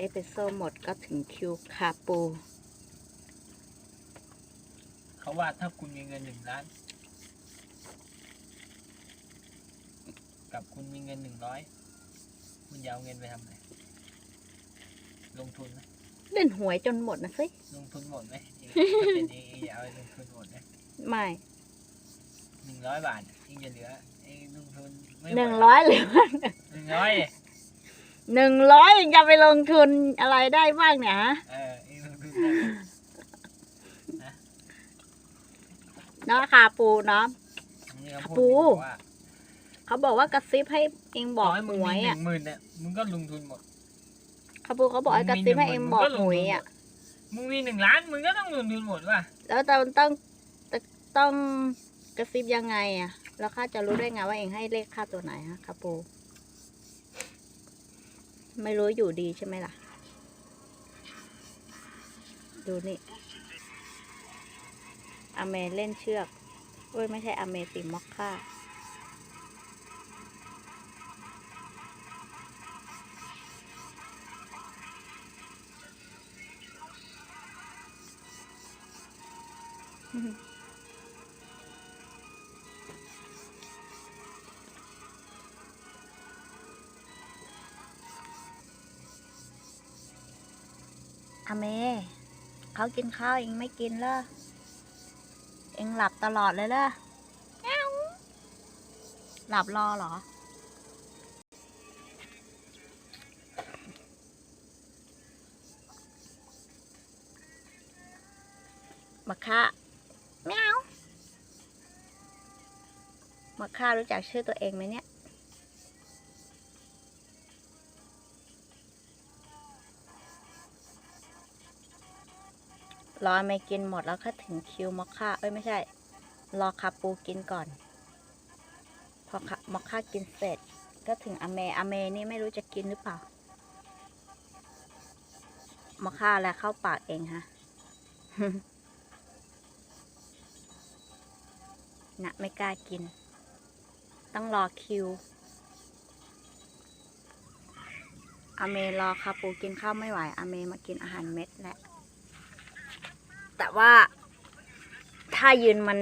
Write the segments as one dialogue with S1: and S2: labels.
S1: เอสเปรสโซ่หมดก็ถึงคิวคาปู
S2: เขาว่าถ้าคุณมีเงินหนึ่งล้าน กับคุณมีเงินหนึ่งร้อยคุณจะเอาเงินไปทำอะไรลงทุนไหม
S1: เล่นหวยจนหมดนะสิ
S2: ลงทุนหมดไหมเองถ้าเป็นเองเองจะเอาไปลงทุนหมดไหม
S1: ไม่
S2: หนึ่งร้อยบาทเองจะเหลือเองลงทุนไม่มด
S1: หนึ่งร้อยหรือว่า
S2: หนึ่งร้อย
S1: หนึ่งร้อยจะไปลงทุนอะไรได้บ้างเนี่ยฮะ
S2: เออเองลงทุนได้ไหม
S1: เนาะคาปูเนาะ
S2: นี่เขาพูด
S1: ปู
S2: บอกว่า
S1: เขาบอกว่ากระซิบให้เองบอก
S2: ต่ให้
S1: ห
S2: มึง
S1: ว
S2: มี
S1: ย
S2: ห
S1: อะ
S2: นึ่งหมื่นเนี่ยมึงก็ลงทุนหมด
S1: คาปูเขาบอกให้กระซิบให้เองบอกหวยอะ
S2: มึงมีหนึ่งล้านมึงก็ต้องลงทุนหมดว่ะ
S1: แล้วต้องต้องต้องกระซิบยังไงอะ แล้วข้าจะรู้ได้ไงว่าเองให้เลขค่าตัวไหนฮะคาปู ไม่รู้อยู่ดีใช่ไหมล่ะ ดูนี่ อเมเล่นเชือกเอ้ยไม่ใช่อเมติมอคค่าอ เมเขากินข้าวเองไม่กินเลยเองหลับตลอดเลยเลยหลับรอเหรอมาค่าแมวมาค่ารู้จักชื่อตัวเองไหมเนี่ย รอไม่กินหมดแล้วก็ถึงคิวมอคค่าเอ้ยไม่ใช่ รอคาปูกินก่อน พอคามอคค่ากินเสร็จ ก็ถึงอเมอเมนี่ไม่รู้จะกินหรือเปล่ามอคค่าแล้วเข้าปากเองฮะนะไม่กล้ากิน ต้องรอคิวอเมรอคาปูกินข้าวไม่ไหว อเมมากินอาหารเม็ดแหละ แต่ว่าถ้ายืนมัน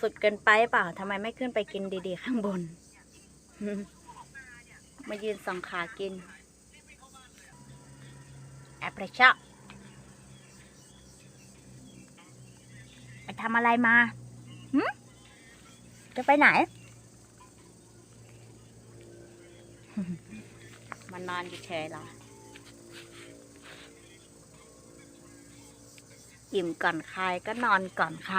S1: สุดๆเกินไปเปล่าทำไมไม่ขึ้นไปกินดีๆ ข้างบน มายืนสองขากิน แอบประชอบไปทำอะไรมาหึจะไปไหนมานอนเฉยเหรอ อิ่มก่อนใครก็นอนก่อนใคร